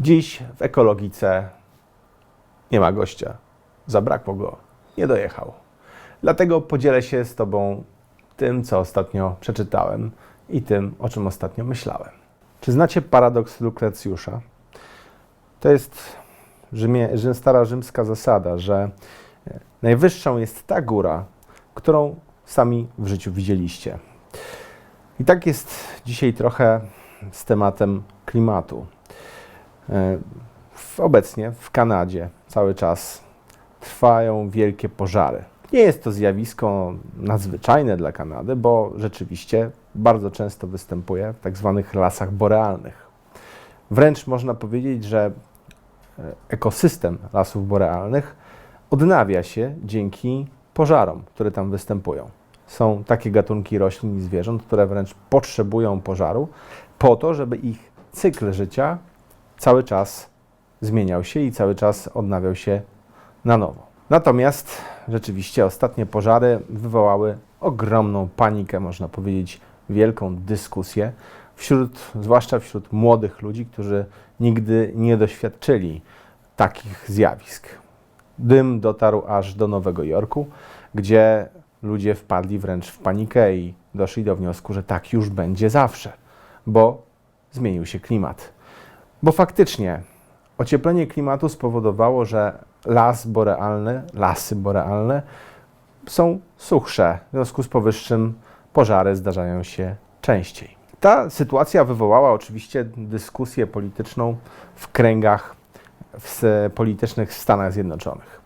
Dziś w ekologice nie ma gościa. Zabrakło go, nie dojechał. Dlatego podzielę się z Tobą tym, co ostatnio przeczytałem i tym, o czym ostatnio myślałem. Czy znacie paradoks Lukrecjusza? To jest Rzymie, Rzym- stara rzymska zasada, że najwyższą jest ta góra, którą sami w życiu widzieliście. I tak jest dzisiaj trochę z tematem klimatu. E, w- Obecnie w Kanadzie cały czas trwają wielkie pożary. Nie jest to zjawisko nadzwyczajne dla Kanady, bo rzeczywiście bardzo często występuje w tak zwanych lasach borealnych. Wręcz można powiedzieć, że e, ekosystem lasów borealnych odnawia się dzięki pożarom, które tam występują. Są takie gatunki roślin i zwierząt, które wręcz potrzebują pożaru po to, żeby ich cykl życia cały czas zmieniał się i cały czas odnawiał się na nowo. Natomiast rzeczywiście ostatnie pożary wywołały ogromną panikę, można powiedzieć, wielką dyskusję, wśród, zwłaszcza wśród młodych ludzi, którzy nigdy nie doświadczyli takich zjawisk. Dym dotarł aż do Nowego Jorku, gdzie ludzie wpadli wręcz w panikę i doszli do wniosku, że tak już będzie zawsze, bo zmienił się klimat. Bo faktycznie ocieplenie klimatu spowodowało, że las borealny, lasy borealne są suchsze. W związku z powyższym pożary zdarzają się częściej. Ta sytuacja wywołała oczywiście dyskusję polityczną w kręgach w, politycznych Stanach Zjednoczonych.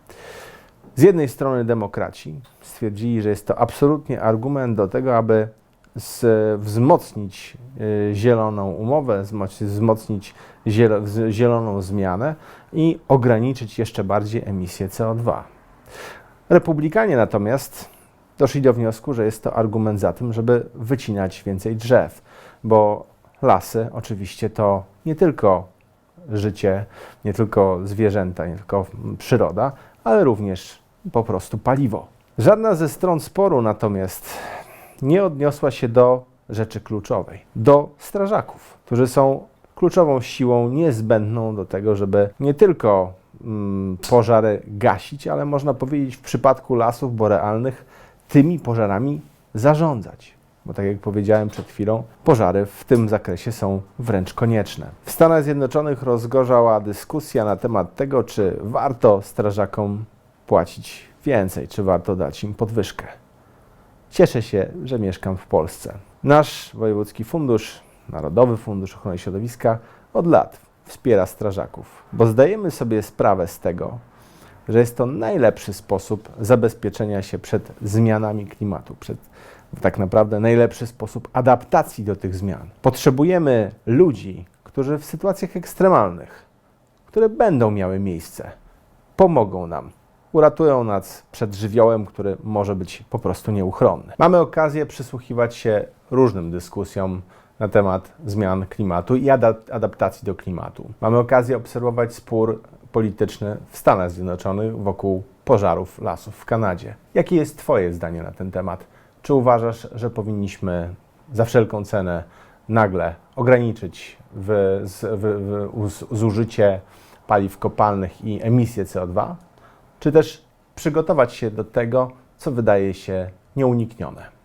Z jednej strony demokraci stwierdzili, że jest to absolutnie argument do tego, aby z, wzmocnić y, zieloną umowę, wzmoc- wzmocnić zieloną zmianę i ograniczyć jeszcze bardziej emisję CO2. Republikanie natomiast doszli do wniosku, że jest to argument za tym, żeby wycinać więcej drzew, bo lasy oczywiście to nie tylko życie, nie tylko zwierzęta, nie tylko przyroda, ale również po prostu paliwo. Żadna ze stron sporu natomiast nie odniosła się do rzeczy kluczowej, do strażaków, którzy są kluczową siłą niezbędną do tego, żeby nie tylko mm, pożary gasić, ale można powiedzieć w przypadku lasów borealnych tymi pożarami zarządzać. Bo tak jak powiedziałem przed chwilą, pożary w tym zakresie są wręcz konieczne. W Stanach Zjednoczonych rozgorzała dyskusja na temat tego, czy warto strażakom płacić więcej, czy warto dać im podwyżkę. Cieszę się, że mieszkam w Polsce. Nasz Wojewódzki Fundusz, Narodowy Fundusz Ochrony Środowiska od lat wspiera strażaków, bo zdajemy sobie sprawę z tego, że jest to najlepszy sposób zabezpieczenia się przed zmianami klimatu, przed tak naprawdę najlepszy sposób adaptacji do tych zmian. Potrzebujemy ludzi, którzy w sytuacjach ekstremalnych, które będą miały miejsce, pomogą nam, uratują nas przed żywiołem, który może być po prostu nieuchronny. Mamy okazję przysłuchiwać się różnym dyskusjom na temat zmian klimatu i adap- adaptacji do klimatu. Mamy okazję obserwować spór polityczny w Stanach Zjednoczonych wokół pożarów lasów w Kanadzie. Jakie jest Twoje zdanie na ten temat? Czy uważasz, że powinniśmy za wszelką cenę nagle ograniczyć w, w, w, zużycie paliw kopalnych i emisję CO2? Czy też przygotować się do tego, co wydaje się nieuniknione?